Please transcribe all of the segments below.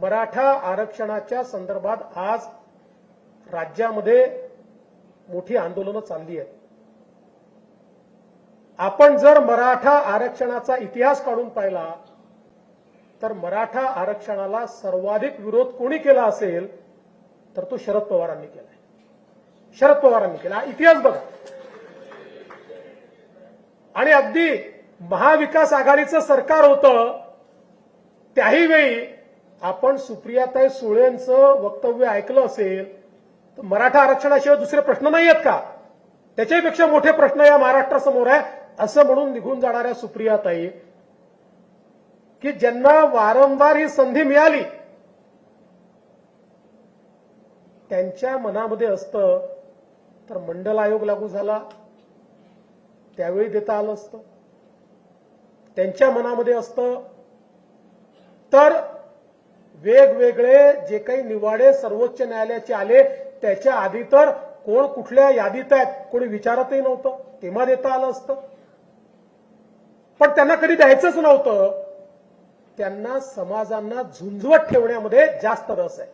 मराठा आरक्षणाच्या संदर्भात आज राज्यामध्ये मोठी आंदोलनं चालली आहेत. आपण जर मराठा आरक्षणाचा इतिहास काढून पाहिला तर मराठा आरक्षणाला सर्वाधिक विरोध कोणी केला असेल तर तो शरद पवारांनी केलाय शरद पवारांनी केला. हा इतिहास बघा. आणि अगदी महाविकास आघाडीचं सरकार होतं त्याही वेळी आपण सुप्रियाताई सुळेंचं वक्तव्य ऐकलं असेल तर मराठा आरक्षणाशिवाय दुसरे प्रश्न नाही आहेत का? त्याच्यापेक्षा मोठे प्रश्न या महाराष्ट्रासमोर आहे असं म्हणून निघून जाणाऱ्या सुप्रियाताई की ज्यांना वारंवार ही संधी मिळाली त्यांच्या मनामध्ये असतं तर मंडल आयोग लागू झाला त्यावेळी देता आलं असतं. त्यांच्या मनामध्ये असतं वेगवेगळे जे काही निवाडे सर्वोच्च न्यायालयाचे आले त्याच्या आधी तर कोण कुठल्या यादीत आहेत कोणी विचारतही नव्हतं. तेव्हा देता आलं असतं. पण त्यांना कधी द्यायचंच नव्हतं. त्यांना समाजांना झुंजवत ठेवण्यामध्ये जास्त रस आहे.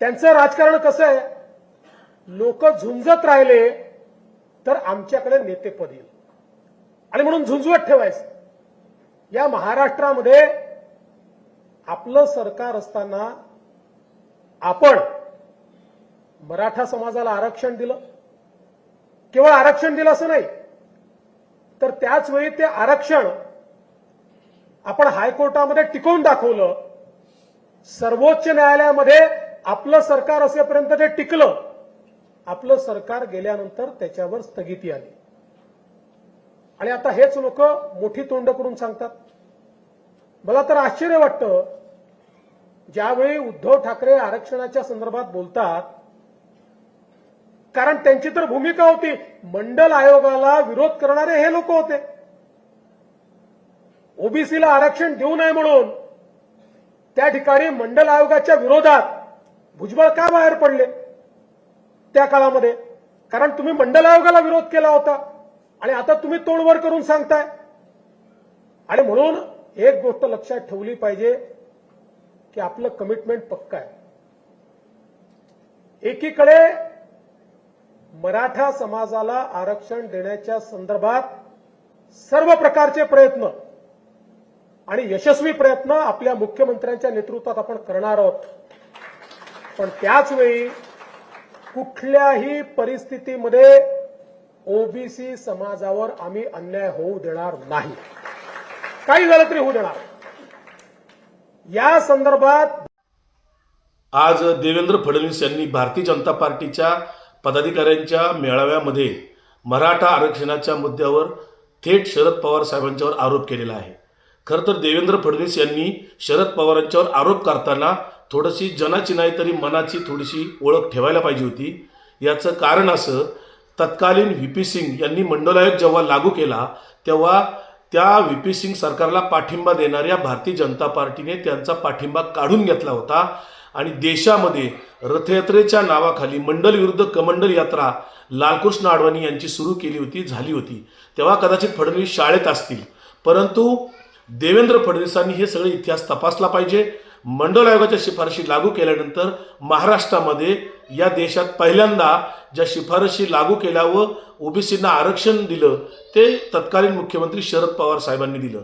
त्यांचं राजकारण कसं आहे? लोक झुंजत राहिले तर आमच्याकडे नेतेपद येईल. आणि म्हणून झुंजवत ठेवायचं. या महाराष्ट्रामध्ये आपलं सरकार असताना आपण मराठा समाजाला आरक्षण दिलं. केवळ आरक्षण दिलं असं नाही तर त्याच वेळी ते आरक्षण आपण हायकोर्टामध्ये टिकवून दाखवलं. सर्वोच्च न्यायालयामध्ये आपलं सरकार असेपर्यंत ते टिकलं आपलं सरकार गेल्यानंतर त्याच्यावर स्थगिती आली. आणि आता हेच लोक मोठी तोंड करून सांगतात. मला तर आश्चर्य वाटतं ज्यावेळी उद्धव ठाकरे आरक्षणाच्या संदर्भात बोलतात कारण त्यांची तर भूमिका होती मंडल आयोगाला विरोध करणारे हे लोक होते. ओबीसीला आरक्षण देऊ नये म्हणून त्या ठिकाणी मंडल आयोगाच्या विरोधात भुजबळ का बाहेर पडले? त्या काळामध्ये. कारण तुम्ही मंडल आयोगाला विरोध केला होता आणि आता तुम्ही तोंडवर करून सांगताय. आणि म्हणून एक गोष्ट लक्षात ठेवली पाहिजे की आपलं कमिटमेंट पक्का आहे. एकीकडे मराठा समाजाला आरक्षण देण्याच्या संदर्भात सर्व प्रकारचे प्रयत्न आणि यशस्वी प्रयत्न आपल्या मुख्यमंत्र्यांच्या नेतृत्वात आपण करणार आहोत. पण त्याच वेळी कुठल्याही परिस्थितीमध्ये ओबीसी समाजावर आम्ही अन्याय होऊ देणार नाही. काही झालं तरी होऊ देणार. या संदर्भात आज देवेंद्र फडणवीस यांनी भारतीय जनता पार्टीच्या पदाधिकाऱ्यांच्या मेळाव्यामध्ये मराठा आरक्षणाच्या मुद्द्यावर थेट शरद पवार साहेबांच्यावर आरोप केलेला आहे. खरं तर देवेंद्र फडणवीस यांनी शरद पवारांच्यावर आरोप करताना थोडीशी जनाची नाही तरी मनाची थोडीशी ओळख ठेवायला पाहिजे होती. याचं कारण असं तत्कालीन व्ही पी सिंग यांनी मंडलायोग जेव्हा लागू केला तेव्हा त्या व्ही पी सिंग सरकारला पाठिंबा देणाऱ्या भारतीय जनता पार्टीने त्यांचा पाठिंबा काढून घेतला होता. आणि देशामध्ये रथयात्रेच्या नावाखाली मंडल विरुद्ध कमंडल यात्रा लालकृष्ण आडवाणी यांची सुरू केली होती झाली होती. तेव्हा कदाचित फडणवीस शाळेत असतील. परंतु देवेंद्र फडणवीसांनी हे सगळे इतिहास तपासला पाहिजे. मंडल आयोगाच्या शिफारशी लागू केल्यानंतर महाराष्ट्रामध्ये या देशात पहिल्यांदा ज्या शिफारशी लागू केल्या व ओबीसींना आरक्षण दिलं ते तत्कालीन मुख्यमंत्री शरद पवार साहेबांनी दिलं.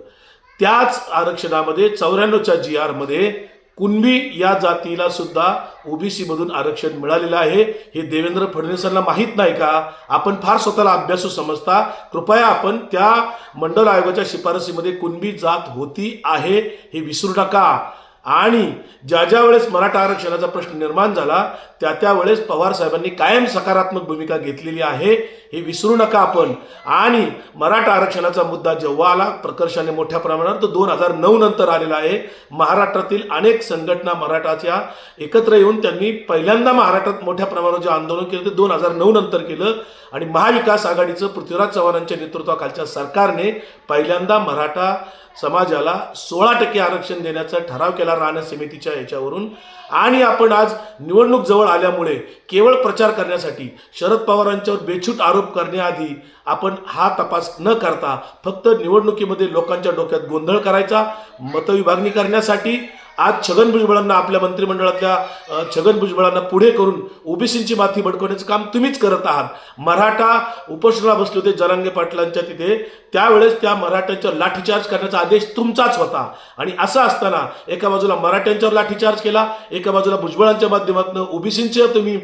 त्याच आरक्षणामध्ये चौऱ्याण्णवच्या जी आरमध्ये कुणबी या जातीला सुद्धा ओबीसीमधून आरक्षण मिळालेलं आहे हे देवेंद्र फडणवीसांना माहीत नाही का? आपण फार स्वतःला अभ्यासू समजता. कृपया आपण त्या मंडल आयोगाच्या शिफारसीमध्ये कुणबी जात होती आहे हे विसरू नका. आणि ज्या ज्या वेळेस मराठा आरक्षणाचा प्रश्न निर्माण झाला त्या त्यावेळेस पवार साहेबांनी कायम सकारात्मक भूमिका घेतलेली आहे. हे विसरू नका आपण. आणि मराठा आरक्षणाचा मुद्दा जेव्हा आला प्रकर्षाने मोठ्या प्रमाणात तर दोन हजार नऊ नंतर आलेला आहे. महाराष्ट्रातील अनेक संघटना मराठाच्या एकत्र येऊन त्यांनी पहिल्यांदा महाराष्ट्रात मोठ्या प्रमाणावर जे आंदोलन केलं ते दोन हजार नऊ नंतर केलं. आणि महाविकास आघाडीचं पृथ्वीराज चव्हाणांच्या नेतृत्वाखालच्या सरकारने पहिल्यांदा मराठा समाजाला सोळा टक्के आरक्षण देण्याचा ठराव केला राहण्या समितीच्या याच्यावरून. आणि आपण आज निवडणूक जवळ आल्यामुळे केवळ प्रचार करण्यासाठी शरद पवारांच्यावर बेछूट आरोप आरोप करण्याआधी आपण हा तपास न करता फक्त निवडणुकीमध्ये लोकांच्या डोक्यात गोंधळ करायचा मतविभागणी करण्यासाठी आज छगन भुजबळांना आपल्या मंत्रिमंडळातल्या छगन भुजबळांना पुढे करून ओबीसींची माथी भडकवण्याचं काम तुम्हीच करत आहात. मराठा उपोषणाला बसले होते जरांगे पाटलांच्या तिथे. त्यावेळेस त्या मराठ्यांच्यावर लाठीचार्ज करण्याचा आदेश तुमचाच होता. आणि असं असताना एका बाजूला मराठ्यांच्यावर लाठीचार्ज केला एका बाजूला भुजबळांच्या माध्यमातून ओबीसींच्या तुम्ही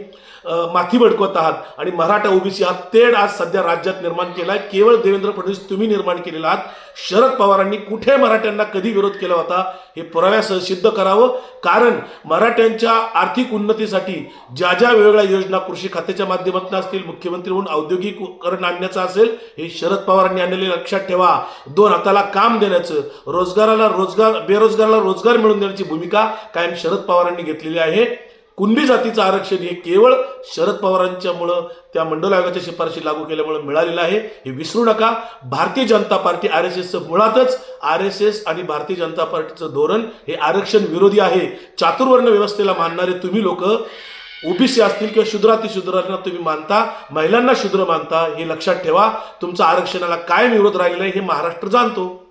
माथी भडकवत आहात. आणि मराठा ओबीसी हा तेढ आज सध्या राज्यात निर्माण केलाय. केवळ देवेंद्र फडणवीस तुम्ही निर्माण केलेला आहात. शरद पवारांनी कुठे मराठ्यांना कधी विरोध केला होता हे पुराव्यासह सिद्ध करावं. कारण मराठ्यांच्या आर्थिक उन्नतीसाठी ज्या ज्या वेगवेगळ्या योजना कृषी खात्याच्या माध्यमातून असतील मुख्यमंत्री म्हणून औद्योगिकरण आणण्याचं असेल हे शरद पवारांनी आणलेले लक्षात ठेवा दोन हाताला काम देण्याचं रोजगाराला रोजगार बेरोजगाराला रोजगार मिळवून देण्याची भूमिका कायम शरद पवारांनी घेतलेली आहे. कुणबी जातीचं आरक्षण हे केवळ शरद पवारांच्यामुळं त्या मंडल आयोगाच्या शिफारशी लागू केल्यामुळे मिळालेलं आहे. हे विसरू नका. Bharatiya Janata party R S एसचं मुळातच आर एस एस आणि भारतीय जनता पार्टीचं धोरण हे आरक्षण विरोधी आहे. चातुर्वर्ण व्यवस्थेला मानणारे तुम्ही लोक ओबीसी असतील किंवा शूद्राती शूद्रांना तुम्ही मानता महिलांना शूद्र मानता हे लक्षात ठेवा. तुमचा आरक्षणाला काय विरोध राहिलेला आहे हे महाराष्ट्र जाणतो.